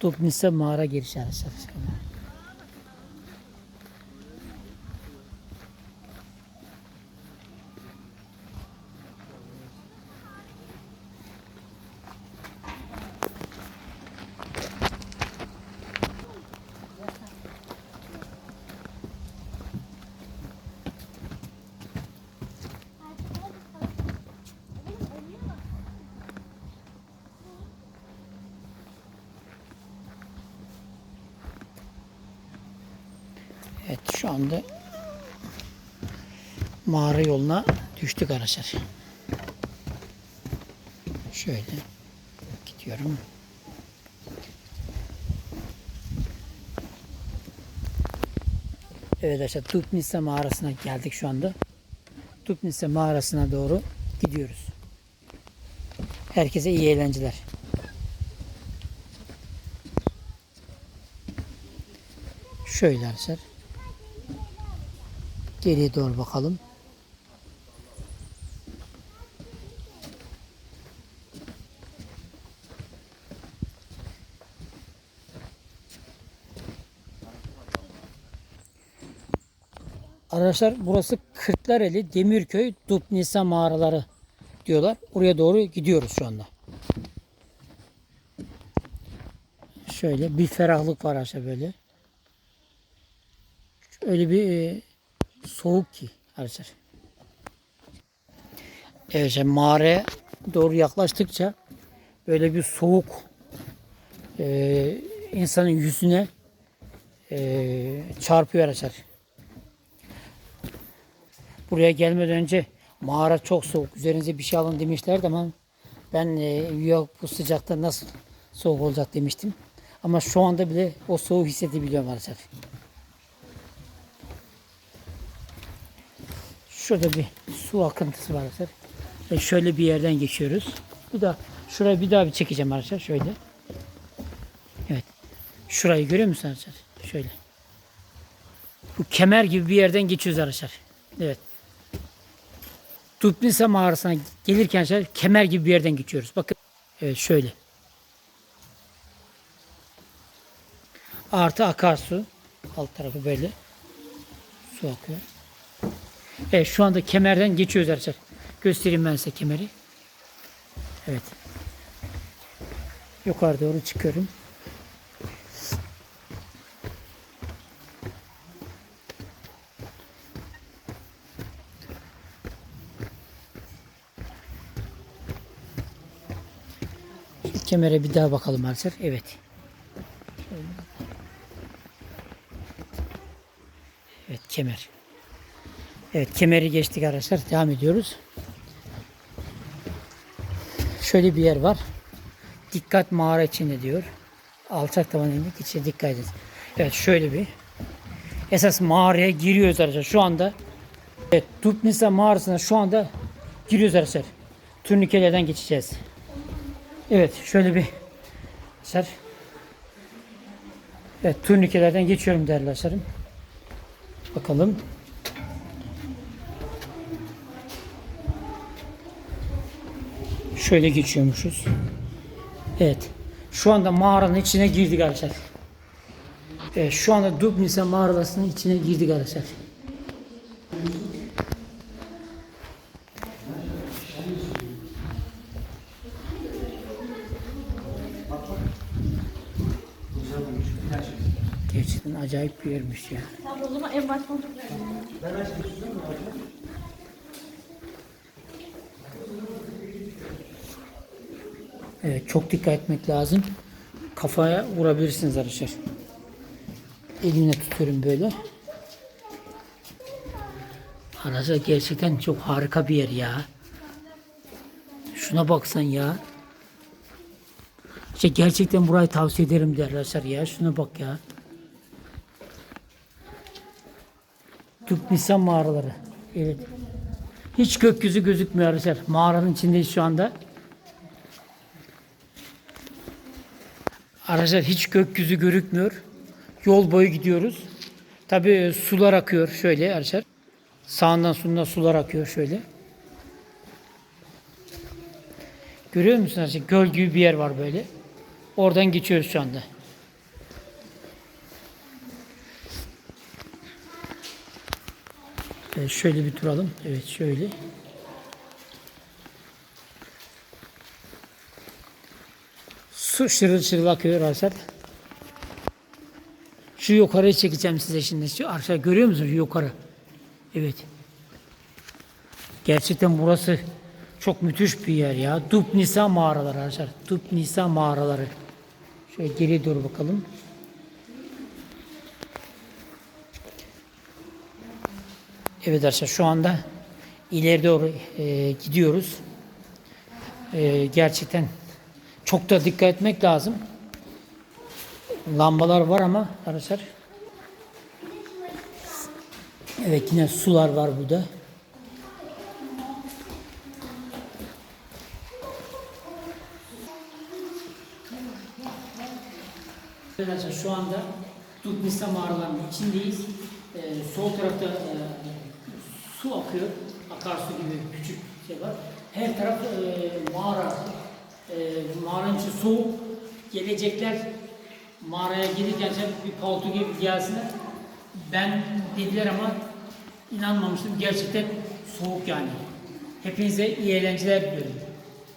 Topnisa mağara girişi arkadaşlar. Evet şu anda mağara yoluna düştük arkadaşlar. Şöyle gidiyorum. Evet arkadaşlar Tupnisa mağarasına geldik şu anda. Tupnisa mağarasına doğru gidiyoruz. Herkese iyi eğlenceler. Şöyle arkadaşlar. Geriye doğru bakalım. Arkadaşlar burası Kırklareli Demirköy Dupnisa mağaraları diyorlar. Oraya doğru gidiyoruz şu anda. Şöyle bir ferahlık var aşağı böyle. Öyle bir e, soğuk ki arkadaşlar. Evet işte mağaraya doğru yaklaştıkça böyle bir soğuk e, insanın yüzüne e, çarpıyor arkadaşlar. Buraya gelmeden önce mağara çok soğuk. Üzerinize bir şey alın demişlerdi ama ben e, yok bu sıcakta nasıl soğuk olacak demiştim. Ama şu anda bile o soğuğu hissedebiliyorum arkadaşlar. Şurada bir su akıntısı var arkadaşlar. Ve şöyle bir yerden geçiyoruz. Bir daha şurayı bir daha bir çekeceğim arkadaşlar şöyle. Evet. Şurayı görüyor musunuz arkadaşlar? Şöyle. Bu kemer gibi bir yerden geçiyoruz arkadaşlar. Evet. Tupnisa mağarasına gelirken arkadaşlar kemer gibi bir yerden geçiyoruz. Bakın. Evet şöyle. Artı akarsu. Alt tarafı böyle. Su akıyor. Evet şu anda kemerden geçiyoruz arkadaşlar. Göstereyim ben size kemeri. Evet. Yukarı doğru çıkıyorum. Kemere bir daha bakalım arkadaşlar. Evet. Evet kemer. Evet kemeri geçtik arkadaşlar. Devam ediyoruz. Şöyle bir yer var. Dikkat mağara içinde diyor. Alçak tavan indik içine dikkat edin. Evet şöyle bir. Esas mağaraya giriyoruz arkadaşlar. Şu anda evet, Tupnisa mağarasına şu anda giriyoruz arkadaşlar. Turnikelerden geçeceğiz. Evet şöyle bir arkadaşlar. Evet turnikelerden geçiyorum değerli arkadaşlarım. Bakalım. Şöyle geçiyormuşuz. Evet. Şu anda mağaranın içine girdik arkadaşlar. Evet, şu anda Dubnisa mağarasının içine girdik arkadaşlar. Gerçekten acayip bir yermiş ya. Tamam o zaman en baştan Evet, çok dikkat etmek lazım. Kafaya vurabilirsiniz arkadaşlar. Elimle tutuyorum böyle. Arkadaşlar gerçekten çok harika bir yer ya. Şuna baksan ya. İşte gerçekten burayı tavsiye ederim der arkadaşlar ya. Şuna bak ya. Türk mağaraları. Evet. Hiç gökyüzü gözükmüyor arkadaşlar. Mağaranın içindeyiz şu anda. Arkadaşlar hiç gökyüzü görükmüyor. Yol boyu gidiyoruz. Tabi sular akıyor şöyle arkadaşlar. Sağından solundan sular akıyor şöyle. Görüyor musunuz arkadaşlar? Göl gibi bir yer var böyle. Oradan geçiyoruz şu anda. Evet, şöyle bir duralım. Evet şöyle. Su şırıl şırıl akıyor arkadaşlar. Şu yukarıya çekeceğim size şimdi. Şu aşağı görüyor musunuz? Yukarı. Evet. Gerçekten burası çok müthiş bir yer ya. Dup Nisa mağaraları arkadaşlar. Dup Nisa mağaraları. Şöyle geriye doğru bakalım. Evet arkadaşlar şu anda ileri doğru e, gidiyoruz. E, gerçekten çok da dikkat etmek lazım. Lambalar var ama arkadaşlar. Evet yine sular var burada. Arkadaşlar şu anda Dutnisa mağaralarının içindeyiz. Ee, sol tarafta e, su akıyor. Akarsu gibi küçük şey var. Her taraf e, mağara. E, mağaranın içi soğuk. Gelecekler mağaraya gelirken şey bir palto gibi gelsinler. Ben dediler ama inanmamıştım. Gerçekten soğuk yani. Hepinize iyi eğlenceler diliyorum.